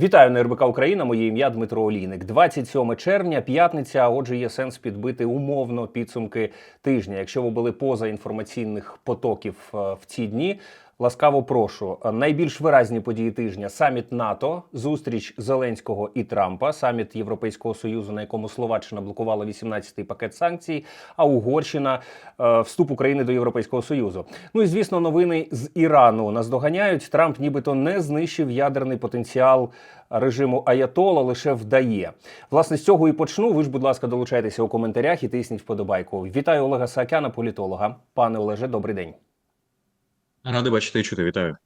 Вітаю на РБК Україна. Моє ім'я Дмитро Олійник. 27 червня, п'ятниця. Отже, є сенс підбити умовно підсумки тижня. Якщо ви були поза інформаційних потоків е, в ці дні. Ласкаво прошу. Найбільш виразні події тижня: саміт НАТО, зустріч Зеленського і Трампа, саміт Європейського союзу, на якому Словаччина блокувала 18-й пакет санкцій, а Угорщина е, вступ України до Європейського союзу. Ну і звісно, новини з Ірану нас доганяють. Трамп, нібито не знищив ядерний потенціал режиму Аятола, лише вдає. Власне, з цього і почну. Ви ж, будь ласка, долучайтеся у коментарях і тисніть вподобайку. Вітаю Олега Саакяна, політолога. Пане Олеже, добрий день. Радий бачити і чути, вітаю.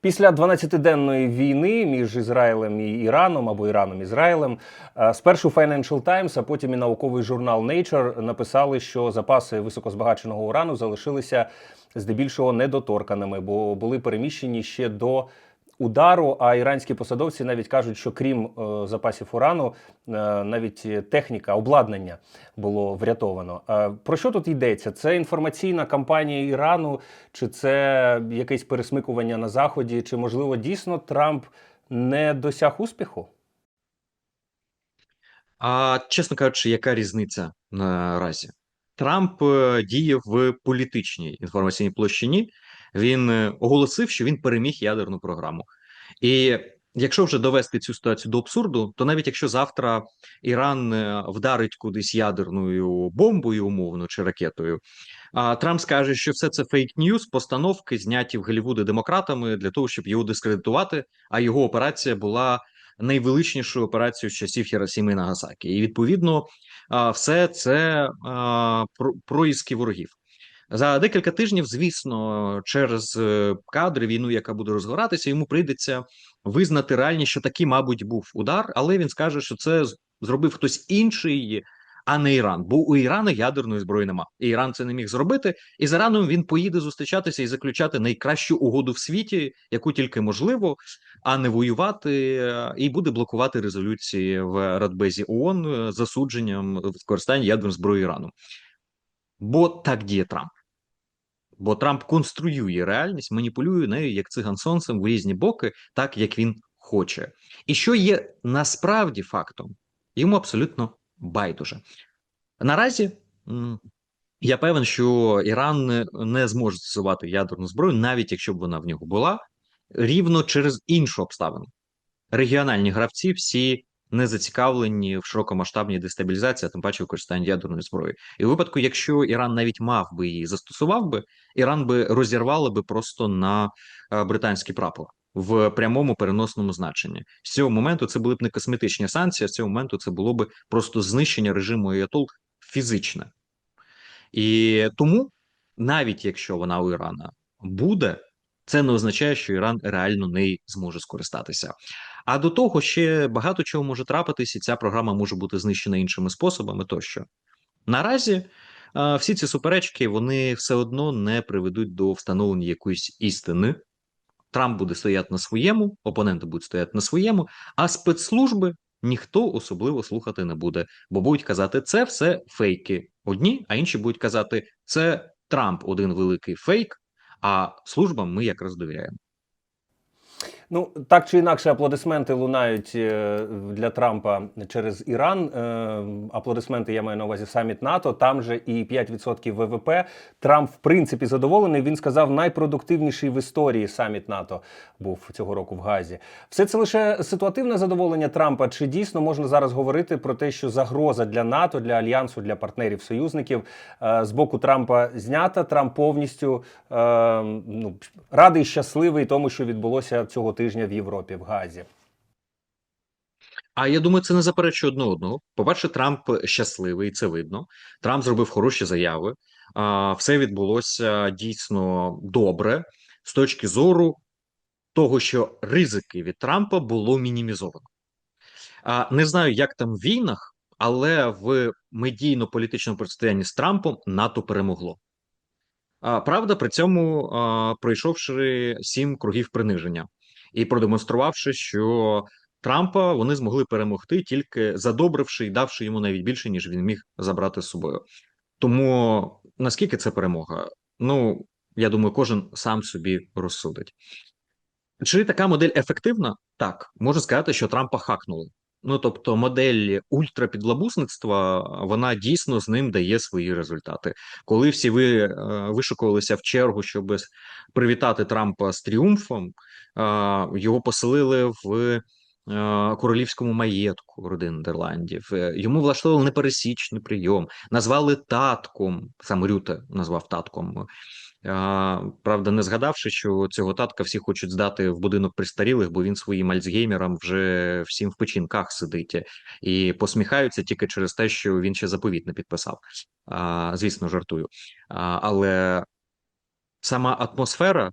Після 12-денної війни між Ізраїлем і Іраном або Іраном Ізраїлем е, спершу Financial Times, а потім і науковий журнал Nature написали, що запаси високозбагаченого урану залишилися здебільшого недоторканими, бо були переміщені ще до удару. А іранські посадовці навіть кажуть, що крім е, запасів урану, е, навіть техніка, обладнання було врятовано. Е, про що тут йдеться? Це інформаційна кампанія Ірану, чи це якесь пересмикування на заході, чи можливо дійсно Трамп не досяг успіху? А чесно кажучи, яка різниця наразі? Трамп е, діє в політичній інформаційній площині. Він е, оголосив, що він переміг ядерну програму. І якщо вже довести цю ситуацію до абсурду, то навіть якщо завтра Іран е, вдарить кудись ядерною бомбою, умовно чи ракетою, Трамп скаже, що все це фейк-ньюс, постановки зняті в Голлівуді демократами для того, щоб його дискредитувати. А його операція була найвеличнішою операцією з часів Хіросіми і Нагасакі. І відповідно, все це а, про- проїзки ворогів. За декілька тижнів, звісно, через е, кадри війну, яка буде розгоратися, йому прийдеться визнати реальність, що такий, мабуть, був удар, але він скаже, що це зробив хтось інший, а не Іран. Бо у Ірана ядерної зброї нема. І Іран це не міг зробити. І з Іраном він поїде зустрічатися і заключати найкращу угоду в світі, яку тільки можливо, а не воювати, і буде блокувати резолюції в Радбезі ООН е, засудженням використання ядерної зброї Ірану. Бо так діє Трамп. Бо Трамп конструює реальність, маніпулює нею як циган сонцем в різні боки, так як він хоче. І що є насправді фактом, йому абсолютно байдуже. Наразі я певен, що Іран не, зможе застосувати ядерну зброю, навіть якщо б вона в нього була, рівно через іншу обставину. Регіональні гравці всі не зацікавлені в широкомасштабній дестабілізації, а тим паче використанні ядерної зброї. І у випадку, якщо Іран навіть мав би її застосував би, Іран би розірвали би просто на е, британський прапор в прямому переносному значенні. З цього моменту це були б не косметичні санкції, а з цього моменту це було б просто знищення режиму Аятол фізичне. І тому, навіть якщо вона у Ірана буде, це не означає, що Іран реально нею зможе скористатися. А до того ще багато чого може трапитись, і ця програма може бути знищена іншими способами. Тощо наразі всі ці суперечки вони все одно не приведуть до встановлення якоїсь істини. Трамп буде стояти на своєму, опоненти будуть стояти на своєму, а спецслужби ніхто особливо слухати не буде, бо будуть казати, це все фейки одні, а інші будуть казати, це Трамп один великий фейк, а службам ми якраз довіряємо. Ну так чи інакше, аплодисменти лунають е, для Трампа через Іран. Е, Аплодисменти я маю на увазі саміт НАТО. Там же і 5% ВВП. Трамп, в принципі, задоволений. Він сказав, найпродуктивніший в історії саміт НАТО був цього року в Газі. Все це лише ситуативне задоволення Трампа. Чи дійсно можна зараз говорити про те, що загроза для НАТО, для альянсу, для партнерів союзників е, з боку Трампа знята? Трамп повністю ну, радий, щасливий тому, що відбулося цього тижня в Європі в Газі. А я думаю, це не заперечує одне одного. По-перше, Трамп щасливий, це видно. Трамп зробив хороші заяви. Все відбулося дійсно добре з точки зору того, що ризики від Трампа було мінімізовано. Не знаю, як там в війнах, але в медійно-політичному протистоянні з Трампом НАТО перемогло. Правда, при цьому пройшовши сім кругів приниження і продемонструвавши, що Трампа вони змогли перемогти, тільки задобривши і давши йому навіть більше, ніж він міг забрати з собою. Тому наскільки це перемога? Ну я думаю, кожен сам собі розсудить. Чи така модель ефективна? Так, можу сказати, що Трампа хакнули. Ну тобто, модель ультрапідлабусництва, вона дійсно з ним дає свої результати. Коли всі ви е, вишукувалися в чергу, щоб привітати Трампа з тріумфом, е, його поселили в е, королівському маєтку родин Нідерландів. Йому влаштовували непересічний прийом, назвали татком. Сам Рюте назвав татком. Правда, не згадавши, що цього татка всі хочуть здати в будинок престарілих, бо він своїм альцгеймерам вже всім в печінках сидить і посміхаються тільки через те, що він ще заповіт не підписав. Звісно, жартую. Але сама атмосфера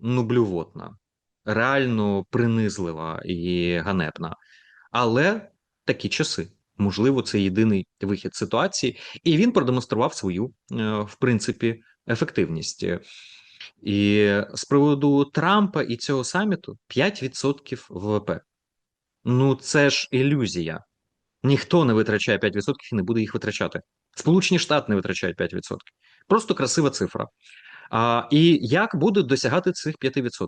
ну блювотна, реально принизлива і ганебна. Але такі часи. Можливо, це єдиний вихід ситуації, і він продемонстрував свою, е, в принципі, ефективність. І з приводу Трампа і цього саміту 5% ВВП. Ну, це ж ілюзія. Ніхто не витрачає 5% і не буде їх витрачати. Сполучені Штати не витрачають 5%. Просто красива цифра. А, І як будуть досягати цих 5%?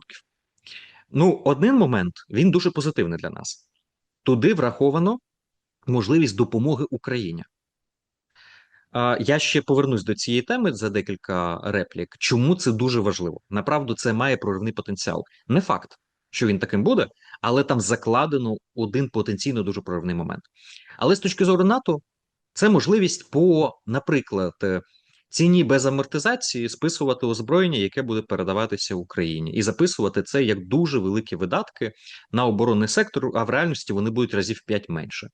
Ну, один момент він дуже позитивний для нас. Туди враховано можливість допомоги Україні. Я ще повернусь до цієї теми за декілька реплік. Чому це дуже важливо? Направду, це має проривний потенціал. Не факт, що він таким буде, але там закладено один потенційно дуже проривний момент. Але з точки зору НАТО, це можливість по, наприклад, е, ціні без амортизації списувати озброєння, яке буде передаватися Україні, і записувати це як дуже великі видатки на оборонний сектор, а в реальності вони будуть разів 5 менше.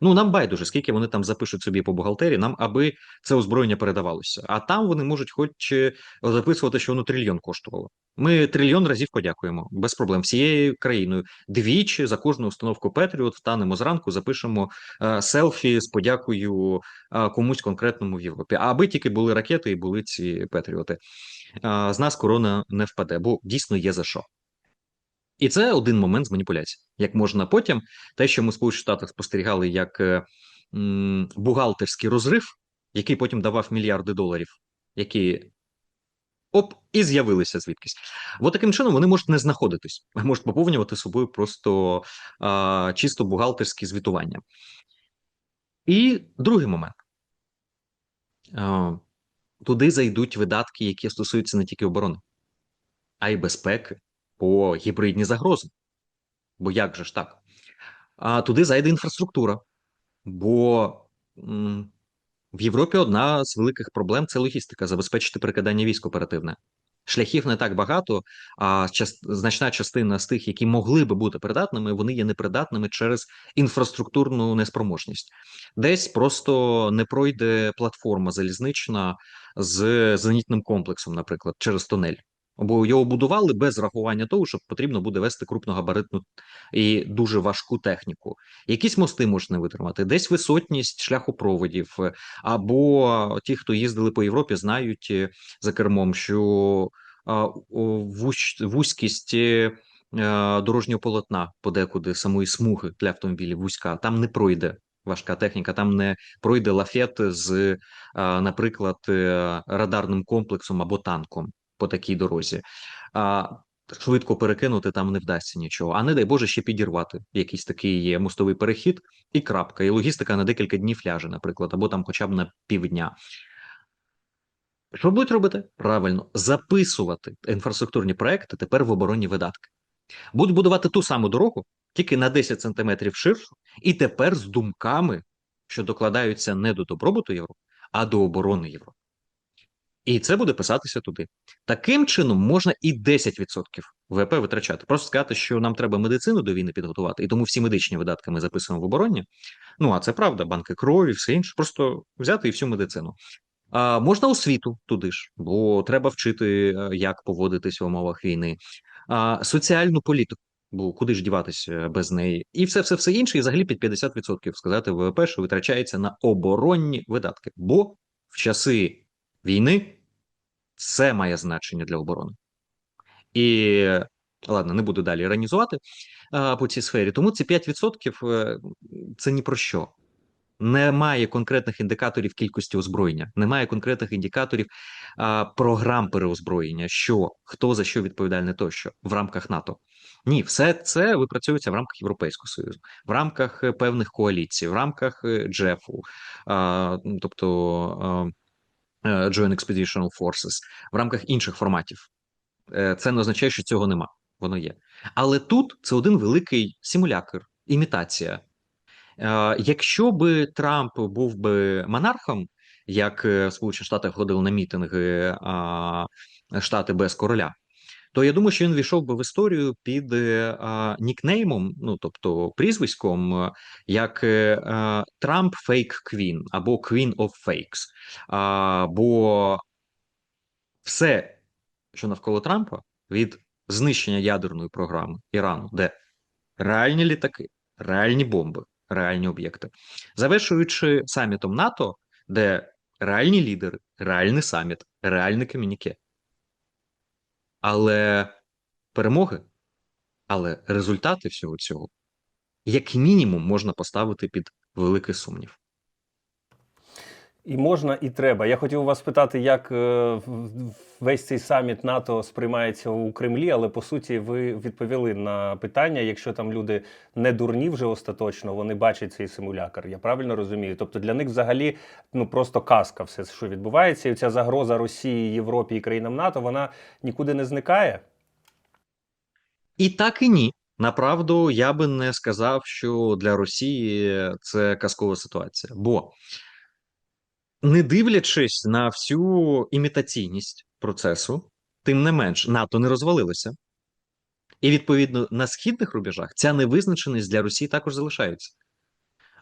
Ну нам байдуже, скільки вони там запишуть собі по бухгалтерії, нам аби це озброєння передавалося. А там вони можуть хоч е, записувати, що воно трильйон коштувало. Ми трильйон разів подякуємо без проблем всією країною. Двічі за кожну установку Петріот встанемо зранку, запишемо е, селфі з подякою е, комусь конкретному в Європі. Аби тільки були ракети і були ці Петріоти. Е, з нас корона не впаде, бо дійсно є за що. І це один момент з маніпуляції. Як можна потім, те, що ми в Сполучених Штатах спостерігали як е, бухгалтерський розрив, який потім давав мільярди доларів, які оп, і з'явилися звідкись. От таким чином вони можуть не знаходитись, можуть поповнювати собою просто а, чисто бухгалтерські звітування. І другий момент. Туди зайдуть видатки, які стосуються не тільки оборони, а й безпеки по гібридні загрози. Бо як же ж так? А туди зайде інфраструктура. Бо м, в Європі одна з великих проблем це логістика, забезпечити перекидання військ оперативне. Шляхів не так багато, а час, значна частина з тих, які могли би бути придатними, вони є непридатними через інфраструктурну неспроможність. Десь просто не пройде платформа залізнична з зенітним комплексом, наприклад, через тунель. Бо його будували без рахування того, що потрібно буде вести крупногабаритну і дуже важку техніку. Якісь мости можуть не витримати, десь висотність шляхопроводів, або ті, хто їздили по Європі, знають е, за кермом, що вузькість е, дорожнього полотна подекуди самої смуги для автомобілів вузька, там не пройде. Важка техніка, там не пройде лафет з, наприклад, е, радарним комплексом або танком по такій дорозі. А, Швидко перекинути там не вдасться нічого, а не дай Боже ще підірвати якийсь такий мостовий перехід і крапка, і логістика на декілька днів ляже, наприклад, або там хоча б на півдня. Що будуть робити? Правильно, записувати інфраструктурні проекти тепер в оборонні видатки. Будуть будувати ту саму дорогу, тільки на 10 сантиметрів ширшу, і тепер з думками, що докладаються не до добробуту Європи, а до оборони Європи. І це буде писатися туди. Таким чином можна і 10% ВВП витрачати. Просто сказати, що нам треба медицину до війни підготувати, і тому всі медичні видатки ми записуємо в обороні. Ну а це правда, банки крові, все інше. Просто взяти і всю медицину. А можна освіту туди ж, бо треба вчити, е, як поводитись в умовах війни, а соціальну політику. Бо куди ж діватися без неї, і все, все, все інше, і взагалі під 50% сказати ВВП, що витрачається на оборонні видатки. Бо в часи війни це має значення для оборони. І ладно, не буду далі іронізувати а, по цій сфері. Тому ці 5% е, це ні про що. Немає конкретних індикаторів кількості озброєння, немає конкретних індикаторів а, програм переозброєння, що хто за що відповідальний тощо в рамках НАТО. Ні, все це випрацьовується в рамках Європейського Союзу, в рамках е, певних коаліцій, в рамках Джефу, а, тобто Joint Expeditional Forces, в рамках інших форматів. Е, Це не означає, що цього нема. Воно є. Але тут це один великий симулякр, імітація. Е, Якщо би Трамп був би монархом, як е, в Сполучених Штатах ходили на мітинги Штати без короля, то я думаю, що він війшов би в історію під е, а, нікнеймом, ну тобто прізвиськом, е, як е, Трамп Фейк Квін або Queen of Fakes. А, бо все, що навколо Трампа, від знищення ядерної програми Ірану, де реальні літаки, реальні бомби, реальні об'єкти, завершуючи самітом НАТО, де реальні лідери, реальний саміт, реальне комюніке. Але перемоги, але результати всього цього, як мінімум, можна поставити під великий сумнів. І можна, і треба. Я хотів вас питати, як е, весь цей саміт НАТО сприймається у Кремлі, але по суті ви відповіли на питання. Якщо там люди не дурні вже остаточно, вони бачать цей симулякр. Я правильно розумію? Тобто для них взагалі ну просто казка, все що відбувається, і ця загроза Росії, Європі і країнам НАТО, вона нікуди не зникає. І так і ні. Направду, я би не сказав, що для Росії це казкова ситуація. Бо, не дивлячись на всю імітаційність процесу, тим не менш, НАТО не розвалилося. І відповідно на східних рубежах ця невизначеність для Росії також залишається.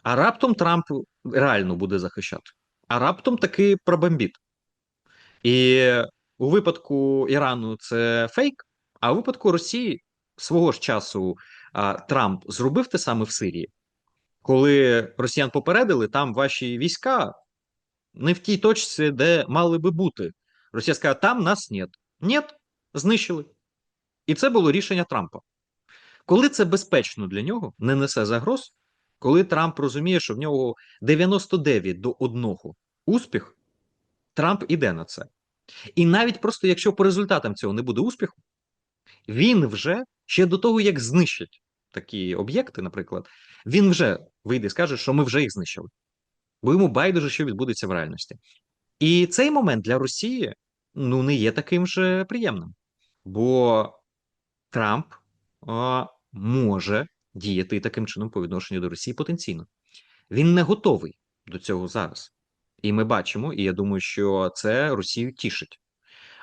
А раптом Трамп реально буде захищати, а раптом таки пробомбіт. І у випадку Ірану це фейк, а у випадку Росії свого ж часу а, Трамп зробив те саме в Сирії, коли росіян попередили, там ваші війська не в тій точці, де мали би бути. Росія сказала, там нас нет. Нет, знищили. І це було рішення Трампа. Коли це безпечно для нього, не несе загроз, коли Трамп розуміє, що в нього 99 до 1 успіх, Трамп іде на це. І навіть просто якщо по результатам цього не буде успіху, він вже ще до того, як знищить такі об'єкти, наприклад, він вже вийде і скаже, що ми вже їх знищили. Бо йому байдуже, що відбудеться в реальності. І цей момент для Росії ну не є таким же приємним, бо Трамп а, може діяти таким чином по відношенню до Росії потенційно. Він не готовий до цього зараз. І ми бачимо, і я думаю, що це Росію тішить.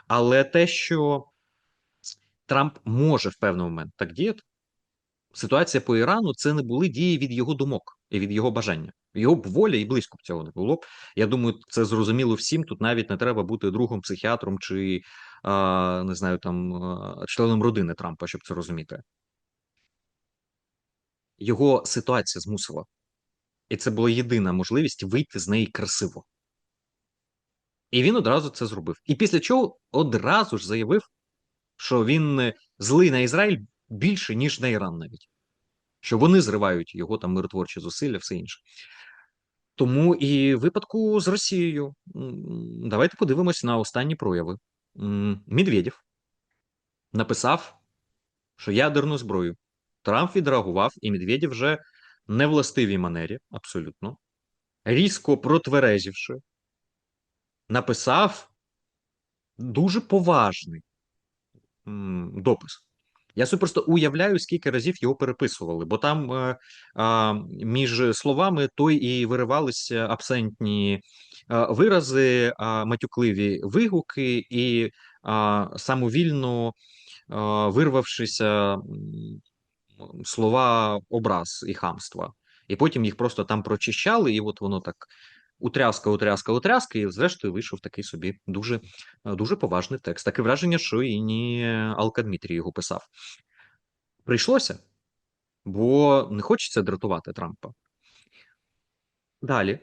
Але те, що Трамп може в певний момент так діяти, ситуація по Ірану це не були дії від його думок і від його бажання. Його б воля і близько б цього не було б. Я думаю, це зрозуміло всім. Тут навіть не треба бути другом психіатром чи не знаю, там членом родини Трампа, щоб це розуміти. Його ситуація змусила. І це була єдина можливість вийти з неї красиво. І він одразу це зробив. І після чого одразу ж заявив, що він е, злий на Ізраїль більше, ніж на Іран навіть. Що вони зривають його там миротворчі зусилля, все інше. Тому і в випадку з Росією давайте подивимось на останні прояви. Медведєв написав, що ядерну зброю. Трамп відреагував, і Медведєв вже не властивій манері, абсолютно, різко протверезівши, написав дуже поважний допис. Я собі просто уявляю, скільки разів його переписували, бо там е, е, між словами той і виривалися абсентні е, вирази, е, матюкливі вигуки, і е, самовільно е, вирвавшися слова образ і хамства. І потім їх просто там прочищали, і от воно так утряска, утряска, утряска, і зрештою вийшов такий собі дуже, е, дуже поважний текст. Таке враження, що і не Алка Дмитрій його писав. Прийшлося, бо не хочеться дратувати Трампа. Далі.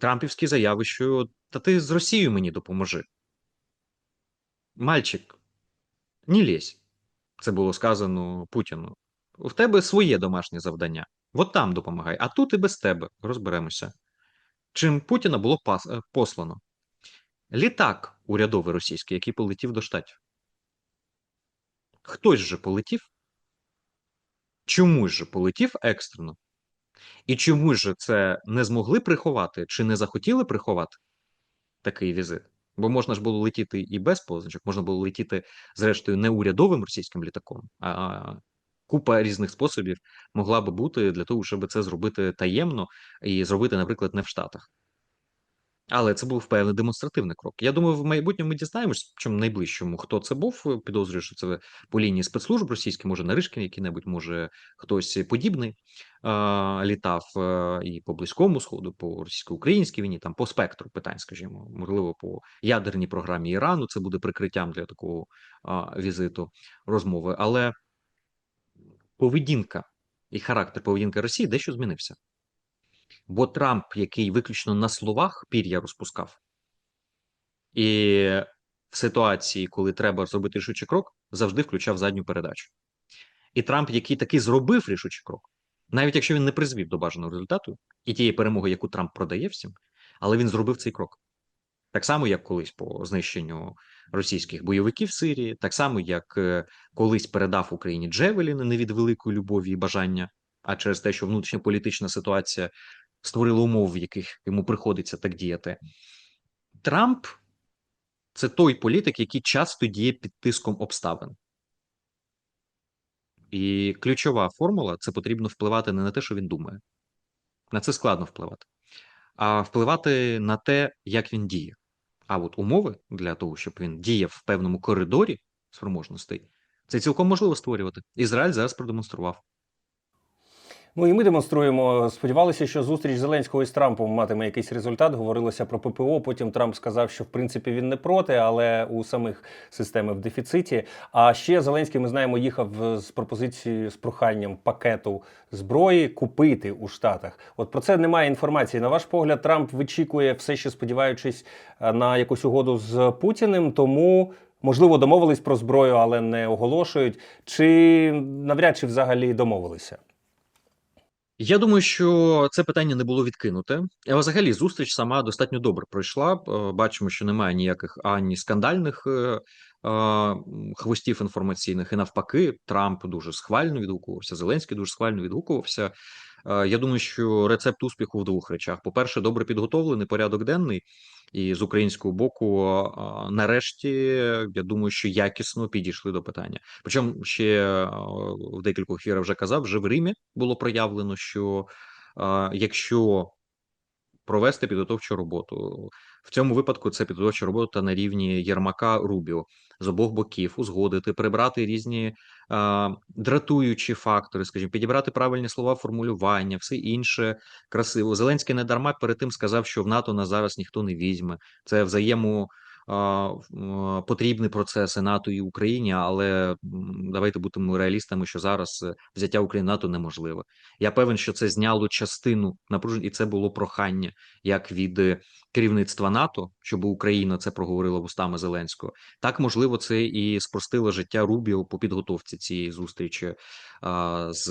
Трампівські заяви, що та ти з Росією мені допоможи. Мальчик, не лізь. Це було сказано Путіну. В тебе своє домашнє завдання. От там допомагай. А тут і без тебе розберемося. Чим Путіна було е, послано? Літак урядовий російський, який полетів до штатів. Хтось же полетів. Чомусь же полетів екстрено. І чомусь же це не змогли приховати чи не захотіли приховати такий візит? Бо можна ж було летіти і без позначок, можна було летіти, зрештою, не урядовим російським літаком, а купа різних способів могла би бути для того, щоб це зробити таємно і зробити, наприклад, не в Штатах. Але це був певний демонстративний крок. Я думаю, в майбутньому ми дізнаємось, чому найближчому, хто це був. Підозрюю, що це по лінії спецслужб російських, може Наришкін, який-небудь, може хтось подібний а, літав а, і по близькому сходу, по російсько-українській війні, там по спектру питань, скажімо, можливо, по ядерній програмі Ірану. Це буде прикриттям для такого а, візиту розмови. Але поведінка і характер поведінки Росії дещо змінився. Бо Трамп, який виключно на словах пір'я розпускав, і в ситуації, коли треба зробити рішучий крок, завжди включав задню передачу. І Трамп, який таки зробив рішучий крок, навіть якщо він не призвів до бажаного результату і тієї перемоги, яку Трамп продає всім, але він зробив цей крок. Так само, як колись по знищенню російських бойовиків в Сирії, так само, як е, колись передав Україні Джевеліни не від великої любові і бажання, а через те, що внутрішньополітична ситуація створила умови, в яких йому приходиться так діяти. Трамп це той політик, який часто діє під тиском обставин. І ключова формула це потрібно впливати не на те, що він думає. На це складно впливати, а впливати на те, як він діє. А от умови для того, щоб він діяв в певному коридорі спроможностей, це цілком можливо створювати. Ізраїль зараз продемонстрував. Ну і ми демонструємо. Сподівалися, що зустріч Зеленського із Трампом матиме якийсь результат. Говорилося про ППО. Потім Трамп сказав, що в принципі він не проти, але у самих системи в дефіциті. А ще Зеленський, ми знаємо, їхав з пропозицією з проханням пакету зброї купити у Штатах. От про це немає інформації. На ваш погляд, Трамп вичікує все ще сподіваючись е, на якусь угоду з Путіним, тому. Можливо, домовились про зброю, але не оголошують. Чи навряд чи взагалі домовилися? Я думаю, що це питання не було відкинуте. А взагалі зустріч сама достатньо добре пройшла. Е, Бачимо, що немає ніяких ані скандальних е, е, хвостів інформаційних, і навпаки, Трамп дуже схвально відгукувався. Зеленський дуже схвально відгукувався. Е, Я думаю, що рецепт успіху в двох речах: по-перше, добре підготовлений порядок денний, і з українського боку, нарешті, я думаю, що якісно підійшли до питання. Причому ще е, в декількох ефірах вже казав, вже в Римі було проявлено, що е, якщо провести підготовчу роботу, в цьому випадку це підготовча робота на рівні Єрмака Рубіо з обох боків, узгодити, прибрати різні е, дратуючі фактори, скажімо, підібрати правильні слова формулювання, все інше красиво. Зеленський не дарма перед тим сказав, що в НАТО на зараз ніхто не візьме. Це взаємо потрібні процеси НАТО і Україні, але давайте будемо реалістами, що зараз е, взяття України НАТО неможливе. Я певен, що це зняло частину напружень, і це було прохання як від е, керівництва НАТО, щоб Україна це проговорила вустами Зеленського. Так можливо, це і спростило життя Рубіо по підготовці цієї зустрічі з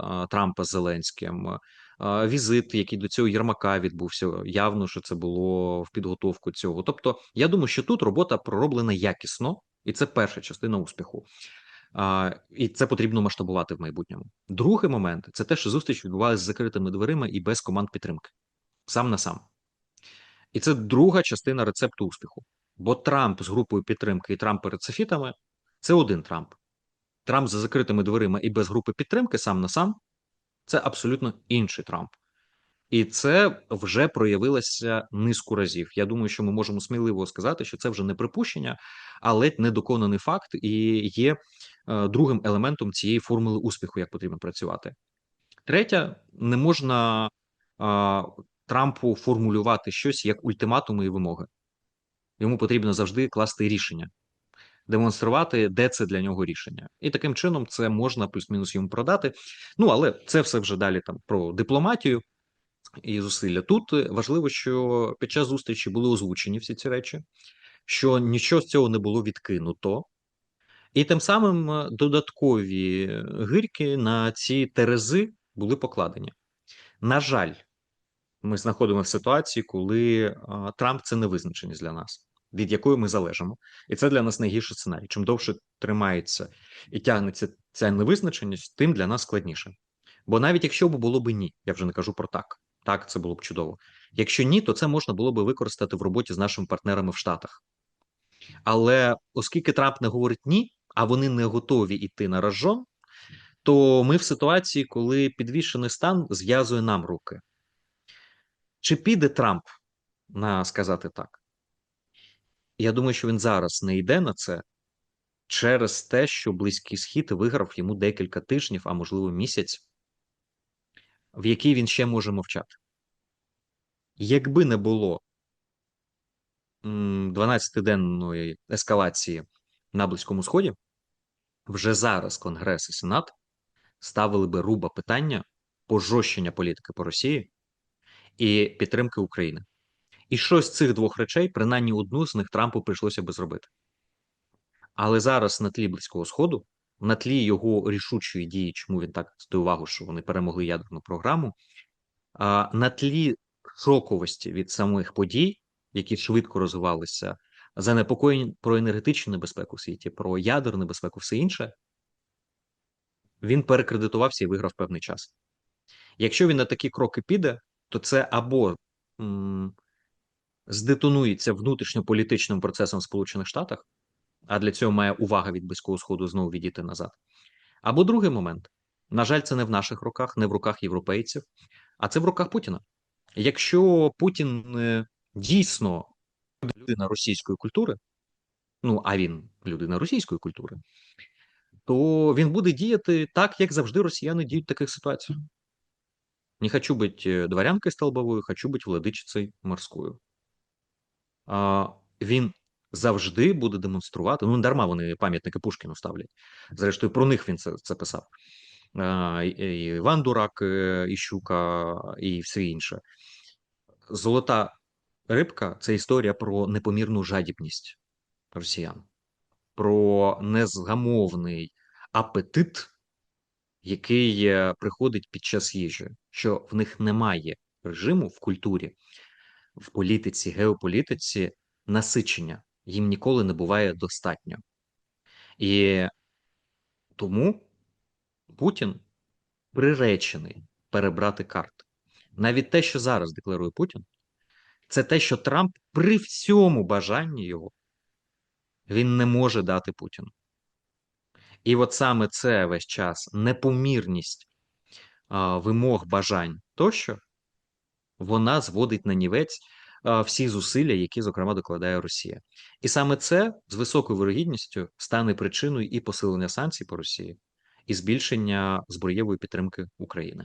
а, Трампа з Зеленським візит, який до цього Єрмака відбувся. Явно, що це було в підготовку цього. Тобто, я думаю, що тут робота пророблена якісно, і це перша частина успіху. А, І це потрібно масштабувати в майбутньому. Другий момент це те, що зустріч відбувалася з закритими дверима і без команд підтримки, сам на сам. І це друга частина рецепту успіху. Бо Трамп з групою підтримки і Трамп перед софітами це один Трамп. Трамп за закритими дверима і без групи підтримки сам на сам це абсолютно інший Трамп. І це вже проявилося низку разів. Я думаю, що ми можемо сміливо сказати, що це вже не припущення, а ледь недоконаний факт, і є е, другим елементом цієї формули успіху, як потрібно працювати. Третє, не можна е, Трампу формулювати щось як ультиматуми і вимоги. Йому потрібно завжди класти рішення, демонструвати, де це для нього рішення, і таким чином це можна плюс-мінус йому продати. Ну але це все вже далі там про дипломатію і зусилля. Тут важливо, що під час зустрічі були озвучені всі ці речі, що нічого з цього не було відкинуто. І тим самим додаткові гирки на ці терези були покладені. На жаль, ми знаходимося в ситуації, коли е, Трамп це невизначеність для нас, від якої ми залежимо, і це для нас найгірший сценарій. Чим довше тримається і тягнеться ця невизначеність, тим для нас складніше. Бо навіть якщо б було б ні, я вже не кажу про так. Так, це було б чудово. Якщо ні, то це можна було б використати в роботі з нашими партнерами в Штатах. Але оскільки Трамп не говорить ні, а вони не готові йти на рожон, то ми в ситуації, коли підвішений стан зв'язує нам руки. Чи піде Трамп на сказати так? Я думаю, що він зараз не йде на це через те, що Близький Схід виграв йому декілька тижнів, а можливо місяць, в який він ще може мовчати. Якби не було 12-денної ескалації на Близькому Сході, вже зараз Конгрес і Сенат ставили би руба питання пожорщення політики по Росії і підтримки України. І щось з цих двох речей, принаймні одну з них Трампу прийшлося би зробити. Але зараз на тлі Близького Сходу, на тлі його рішучої дії, чому він так звертає увагу, що вони перемогли ядерну програму, на тлі шоковості від самих подій, які швидко розвивалися, занепокоєнь про енергетичну небезпеку в світі, про ядерну небезпеку, все інше, він перекредитувався і виграв певний час. Якщо він на такі кроки піде, то це або здетонується внутрішньополітичним процесом в Сполучених Штатах, а для цього має увага від Близького Сходу знову відійти назад. Або другий момент. На жаль, це не в наших руках, не в руках європейців, а це в руках Путіна. Якщо Путін е, дійсно людина російської культури, ну а він людина російської культури, то він буде діяти так, як завжди росіяни діють в таких ситуаціях. Не хочу бути дворянкою столбовою, хочу бути владичицею морською. Він завжди буде демонструвати. Ну, дарма вони пам'ятники Пушкіну ставлять. Зрештою, про них він це, це писав. І Іван Дурак, е, і Щука, і все інше. Золота рибка це історія про непомірну жадібність росіян, про незгамовний апетит, який е, приходить під час їжі, що в них немає режиму в культурі, в політиці, геополітиці насичення. Їм ніколи не буває достатньо. І тому Путін приречений перебрати карти. Навіть те, що зараз декларує Путін, це те, що Трамп при всьому бажанні його він не може дати Путіну. І от саме це весь час непомірність а, вимог, бажань тощо, вона зводить на нівець всі зусилля, які, зокрема, докладає Росія. І саме це з високою вирогідністю стане причиною і посилення санкцій по Росії, і збільшення зброєвої підтримки України.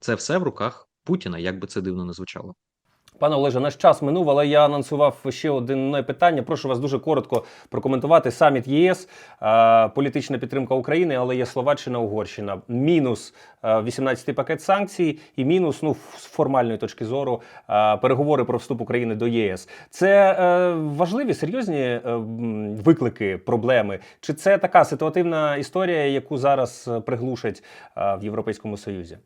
Це все в руках Путіна, як би це дивно не звучало. Пане Олеже, наш час минув, але я анонсував ще одне питання. Прошу вас дуже коротко прокоментувати саміт єС, е, політична підтримка України, але є Словаччина, Угорщина. Мінус е, 18 пакет санкцій і мінус, ну з формальної точки зору, е, переговори про вступ України до ЄС. Це е, важливі серйозні е, виклики, проблеми. Чи це така ситуативна історія, яку зараз е, приглушать е, в Європейському Союзі?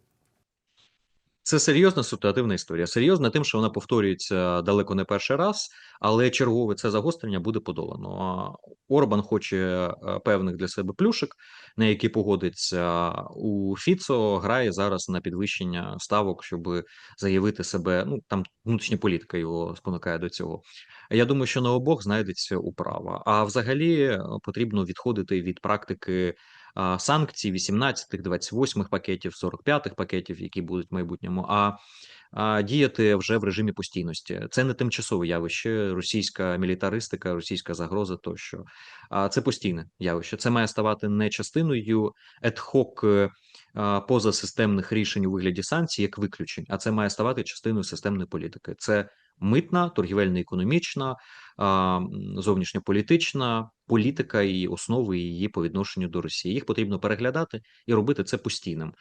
Це серйозна ситуативна історія. Серйозна тим, що вона повторюється далеко не перший раз, але чергове це загострення буде подолано. Орбан хоче е, певних для себе плюшек, на які погодиться. У Фіцо грає зараз на підвищення ставок, щоб заявити себе. Ну там внутрішня політика його спонукає до цього. Я думаю, що на обох знайдеться управа. А взагалі е, потрібно відходити від практики санкцій 18-х, 28-х пакетів, 45-х пакетів, які будуть в майбутньому, а, а діяти вже в режимі постійності. Це не тимчасове явище, російська мілітаристика, російська загроза тощо. А це постійне явище. Це має ставати не частиною едхок позасистемних рішень у вигляді санкцій, як виключень, а це має ставати частиною системної політики. Це митна, торгівельно-економічна, зовнішньополітична політика і основи її по відношенню до Росії. Їх потрібно переглядати і робити це постійним.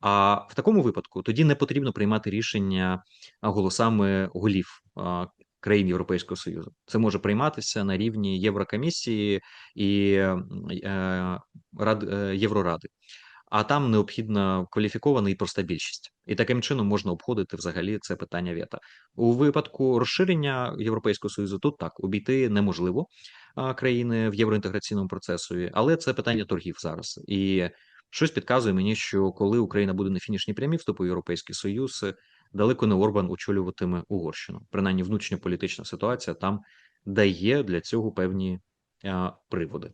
А в такому випадку тоді не потрібно приймати рішення голосами голів країн Європейського Союзу. Це може прийматися на рівні Єврокомісії і е, Рад е, Євроради. а там необхідна кваліфікована і проста більшість. І таким чином можна обходити взагалі це питання вето. У випадку розширення Європейського союзу тут так обійти неможливо країни в євроінтеграційному процесу, але це питання торгів зараз. І щось підказує мені, що коли Україна буде на фінішній прямі вступу в Європейський Союз, далеко не Орбан очолюватиме Угорщину. Принаймні, внутрішньополітична ситуація там дає для цього певні а, приводи.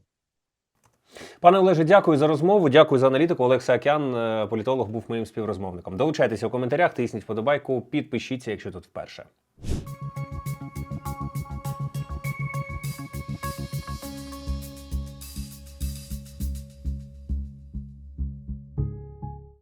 Пане Олеже, дякую за розмову. Дякую за аналітику. Олег Саакян, е, політолог, був моїм співрозмовником. Долучайтеся у коментарях, тисніть вподобайку, підпишіться, якщо тут вперше.